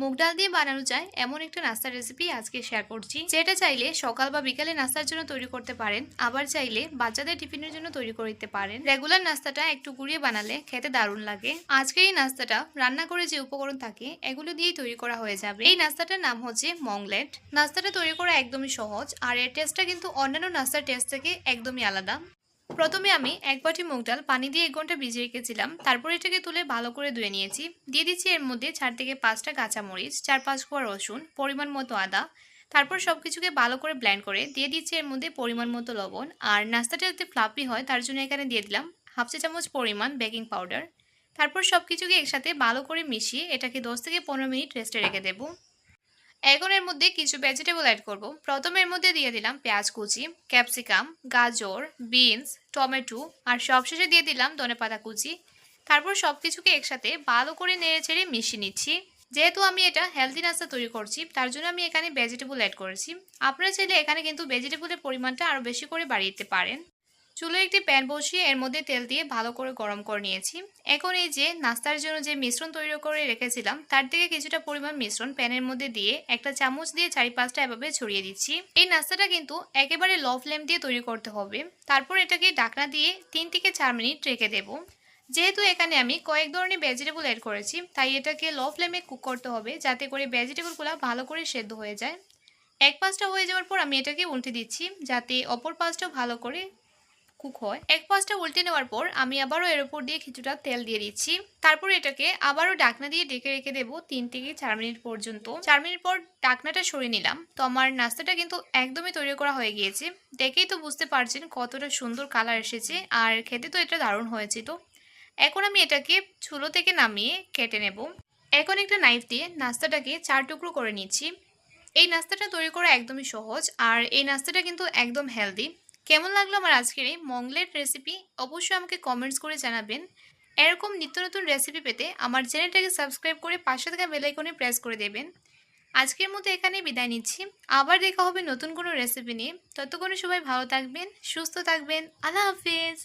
মুগ ডাল দিয়ে বানানো যায়, এমন একটা নাস্তার রেসিপি আজকে শেয়ার করছি। যেটা চাইলে সকাল বা বিকালে নাস্তার জন্য তৈরি করতে পারেন, আবার চাইলে বাচ্চাদের টিফিনের জন্য তৈরি করে দিতে পারেন। রেগুলার নাস্তাটা একটু গুঁড়িয়ে বানালে খেতে দারুণ লাগে। আজকের এই নাস্তাটা রান্না করে যে উপকরণ থাকে, এগুলো দিয়েই তৈরি করা হয়ে যাবে। এই নাস্তাটার নাম হচ্ছে মংলেট। নাস্তাটা তৈরি করা একদমই সহজ, আর এর টেস্টটা কিন্তু অন্যান্য নাস্তার টেস্ট থেকে একদমই আলাদা। প্রথমে আমি এক বাটি মুগ ডাল পানি দিয়ে এক ঘণ্টা ভিজিয়ে রেখেছিলাম। তারপর এটাকে তুলে ভালো করে ধুয়ে নিয়েছি। দিয়ে দিচ্ছি এর মধ্যে চার থেকে পাঁচটা কাঁচামরিচ চার পাঁচ কোয়া রসুন, পরিমাণ মতো আদা। তারপর সব কিছুকে ভালো করে ব্ল্যান্ড করে দিয়ে দিচ্ছি এর মধ্যে পরিমাণ মতো লবণ। আর নাস্তাটা যাতে ফ্লাপি হয়, তার জন্য এখানে দিয়ে দিলাম হাফ চা চামচ পরিমাণ বেকিং পাউডার তারপর সব কিছুকে একসাথে ভালো করে মিশিয়ে এটাকে দশ থেকে পনেরো মিনিট রেস্টে রেখে দেবো। এখন এর মধ্যে কিছু ভেজিটেবল অ্যাড করব। প্রথমে এর মধ্যে দিয়ে দিলাম পেঁয়াজ কুচি ক্যাপসিকাম গাজর বিনস টমেটো আর সবশেষে দিয়ে দিলাম ধনেপাতা কুচি। তারপর সব কিছুকে একসাথে ভালো করে নেড়ে চেড়ে মিশিয়ে নিচ্ছি। যেহেতু আমি এটা হেলদি নাস্তা তৈরি করছি, তার জন্য আমি এখানে ভেজিটেবল অ্যাড করেছি। আপনারা চাইলে এখানে কিন্তু ভেজিটেবলের পরিমাণটা আরও বেশি করে বাড়িয়ে দিতে পারেন। চুলো একটি প্যান বসিয়ে এর মধ্যে তেল দিয়ে ভালো করে গরম করে নিয়েছি। এখন এই যে নাস্তার জন্য যে মিশ্রণ তৈরি করে রেখেছিলাম, তার থেকে কিছুটা পরিমাণ মিশ্রণ প্যানের মধ্যে দিয়ে একটা চামচ দিয়ে চারি পাঁচটা এভাবে ছড়িয়ে দিচ্ছি। এই নাস্তাটা কিন্তু একেবারে লো ফ্লেম দিয়ে তৈরি করতে হবে। তারপর এটাকে ডাকনা দিয়ে তিন থেকে চার মিনিট রেখে দেবো। যেহেতু এখানে আমি কয়েক ধরনের ভেজিটেবল অ্যাড করেছি, তাই এটাকে লো ফ্লেমে কুক করতে হবে যাতে করে ভেজিটেবলগুলো ভালো করে সেদ্ধ হয়ে যায়। এক পাঁচটা হয়ে যাওয়ার পর আমি এটাকে উল্টে দিচ্ছি, যাতে অপর পাঁচটাও ভালো করে কুক হয়। এক পাঁচটা উল্টে নেওয়ার পর আমি আবারও এর উপর দিয়ে কিছুটা তেল দিয়ে দিচ্ছি। তারপর এটাকে আবারও ডাকনা দিয়ে ডেকে রেখে দেবো তিন থেকে চার মিনিট পর্যন্ত। চার মিনিট পর ডাকনাটা সরিয়ে নিলাম। তো আমার নাস্তাটা কিন্তু একদমই তৈরি করা হয়ে গিয়েছে। দেখেই তো বুঝতে পারছেন কতটা সুন্দর কালার এসেছে আর খেতে তো এটা দারুণ হয়েছিল এখন আমি এটাকে চুলো থেকে নামিয়ে কেটে নেব। এখন একটা নাইফ দিয়ে নাস্তাটাকে চার টুকরো করে নিচ্ছি। এই নাস্তাটা তৈরি করা একদমই সহজ আর এই নাস্তাটা কিন্তু একদম হেলদি কেমন লাগল আমার আজকের এই মংলেট রেসিপি অবশ্যই আমাকে কমেন্টস করে জানাবেন। এরকম নিত্য নতুন রেসিপি পেতে আমার চ্যানেলটাকে সাবস্ক্রাইব করে পাশে থাকা বেলাইকনে প্রেস করে দেবেন। আজকের মতো এখানে বিদায় নিচ্ছি। আবার দেখা হবে নতুন কোনো রেসিপি নিয়ে। ততক্ষণে সবাই ভালো থাকবেন, সুস্থ থাকবেন। আল্লাহ হাফিজ!